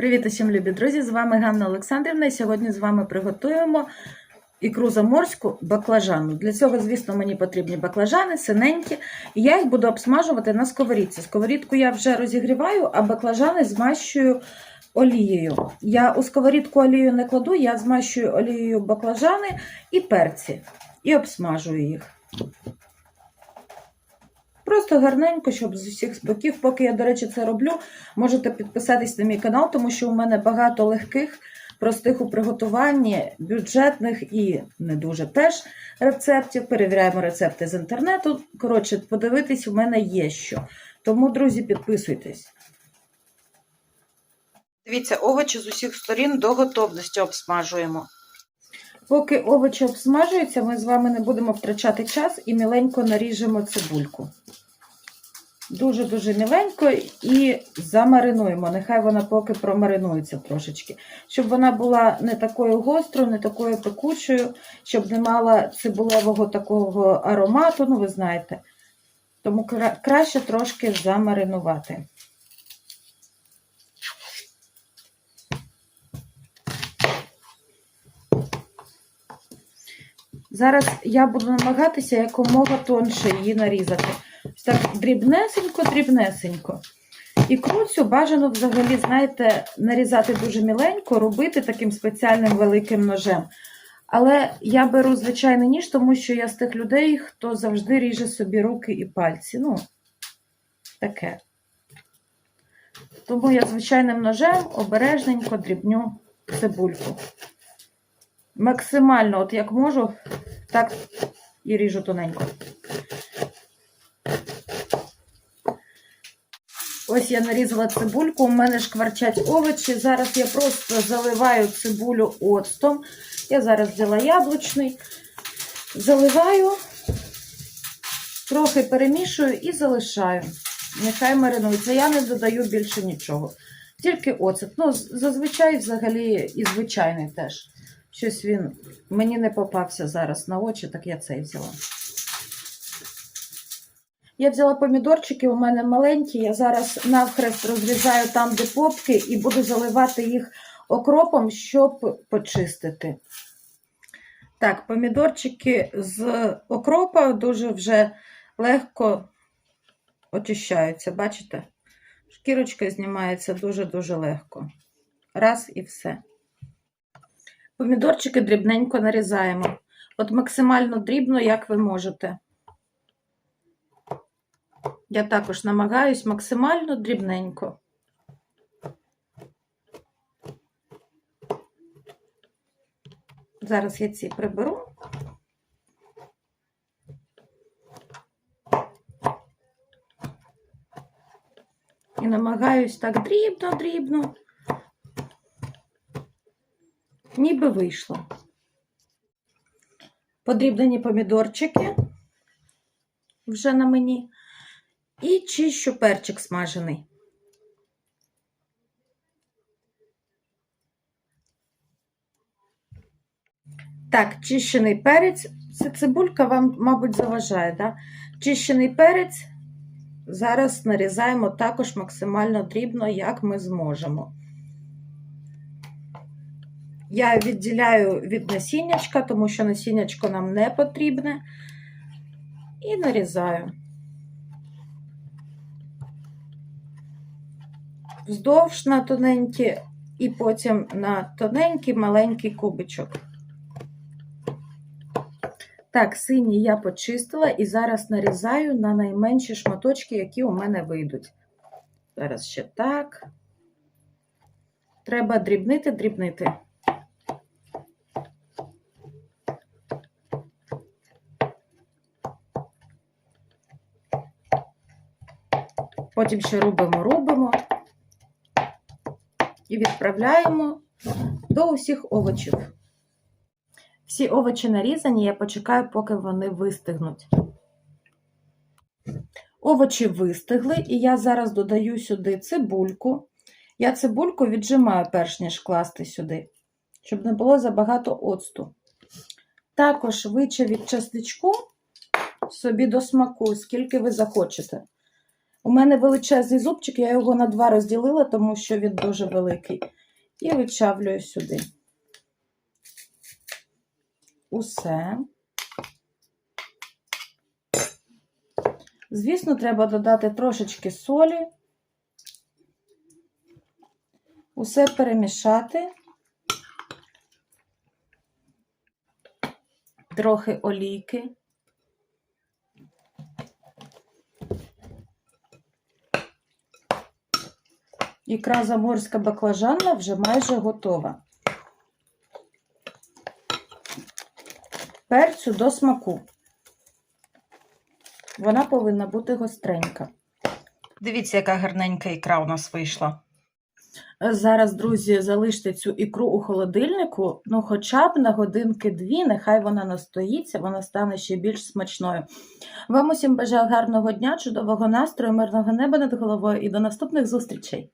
Привіт усім, любі друзі! З вами Ганна Олександрівна. І сьогодні з вами приготуємо ікру заморську баклажану. Для цього, звісно, мені потрібні баклажани, синенькі. І я їх буду обсмажувати на сковорідці. Сковорідку я вже розігріваю, а баклажани змащую олією. Я у сковорідку олію не кладу, я змащую олією баклажани і перці. І обсмажую їх. Просто гарненько, щоб з усіх боків, поки я, до речі, це роблю, можете підписатись на мій канал, тому що у мене багато легких, простих у приготуванні, бюджетних і не дуже теж рецептів. Перевіряємо рецепти з інтернету. Коротше, подивитись у мене є що. Тому, друзі, підписуйтесь. Дивіться, овочі з усіх сторін до готовності обсмажуємо. Поки овочі обсмажуються, ми з вами не будемо втрачати час і міленько наріжемо цибульку. Дуже-дуже міленько і замаринуємо. Нехай вона поки промаринується трошечки. Щоб вона була не такою гострою, не такою пекучою, щоб не мала цибулевого такого аромату, ну ви знаєте. Тому кра- краще трошки замаринувати. Зараз я буду намагатися якомога тонше її нарізати. Ось так дрібнесенько, дрібнесенько. Ікру цю бажано взагалі, знаєте, нарізати дуже міленько, робити таким спеціальним великим ножем. Але я беру звичайний ніж, тому що я з тих людей, хто завжди ріже собі руки і пальці. Ну, таке. Тому я звичайним ножем обережненько дрібню цибульку. Максимально, от як можу, так і ріжу тоненько. Ось я нарізала цибульку, у мене шкварчать овочі. Зараз я просто заливаю цибулю оцтом. Я зараз взяла яблучний, заливаю, трохи перемішую і залишаю. Нехай маринується. Я не додаю більше нічого. Тільки оцет. Ну, зазвичай взагалі і звичайний теж. Щось він мені не попався зараз на очі, так я цей взяла. Я взяла помідорчики, у мене маленькі. Я зараз навхрест розрізаю там, де попки, і буду заливати їх окропом, щоб почистити. Так, помідорчики з окропа дуже вже легко очищаються, бачите? Шкірочка знімається дуже-дуже легко. Раз і все. Помідорчики дрібненько нарізаємо. От максимально дрібно, як ви можете. Я також намагаюсь максимально дрібненько. Зараз я ці приберу. І намагаюсь так дрібно-дрібно, ніби вийшло. Подрібнені помідорчики вже на мені. І чищу перчик смажений. Так, чищений перець. Це цибулька вам, мабуть, заважає, да? Чищений перець зараз нарізаємо також максимально дрібно, як ми зможемо. Я відділяю від насіннячка, тому що насіннячко нам не потрібне. І нарізаю. Вздовж на тоненькі і потім на тоненький маленький кубичок. Так, синій я почистила і зараз нарізаю на найменші шматочки, які у мене вийдуть. Зараз ще так. Треба дрібнити, дрібнити. Потім ще рубимо, рубимо і відправляємо до усіх овочів. Всі овочі нарізані, я почекаю, поки вони вистигнуть. Овочі вистигли, і я зараз додаю сюди цибульку. Я цибульку віджимаю, перш ніж класти сюди, щоб не було забагато оцту. Також вичавіть часничку собі до смаку, скільки ви захочете. У мене величезний зубчик, я його на два розділила, тому що він дуже великий. І вичавлюю сюди. Усе. Звісно, треба додати трошечки солі. Усе перемішати. Трохи олійки. Ікра заморська баклажанна вже майже готова. Перцю до смаку. Вона повинна бути гостренька. Дивіться, яка гарненька ікра у нас вийшла. Зараз, друзі, залиште цю ікру у холодильнику, ну хоча б на годинки-дві, нехай вона настоїться, вона стане ще більш смачною. Вам усім бажаю гарного дня, чудового настрою, мирного неба над головою і до наступних зустрічей!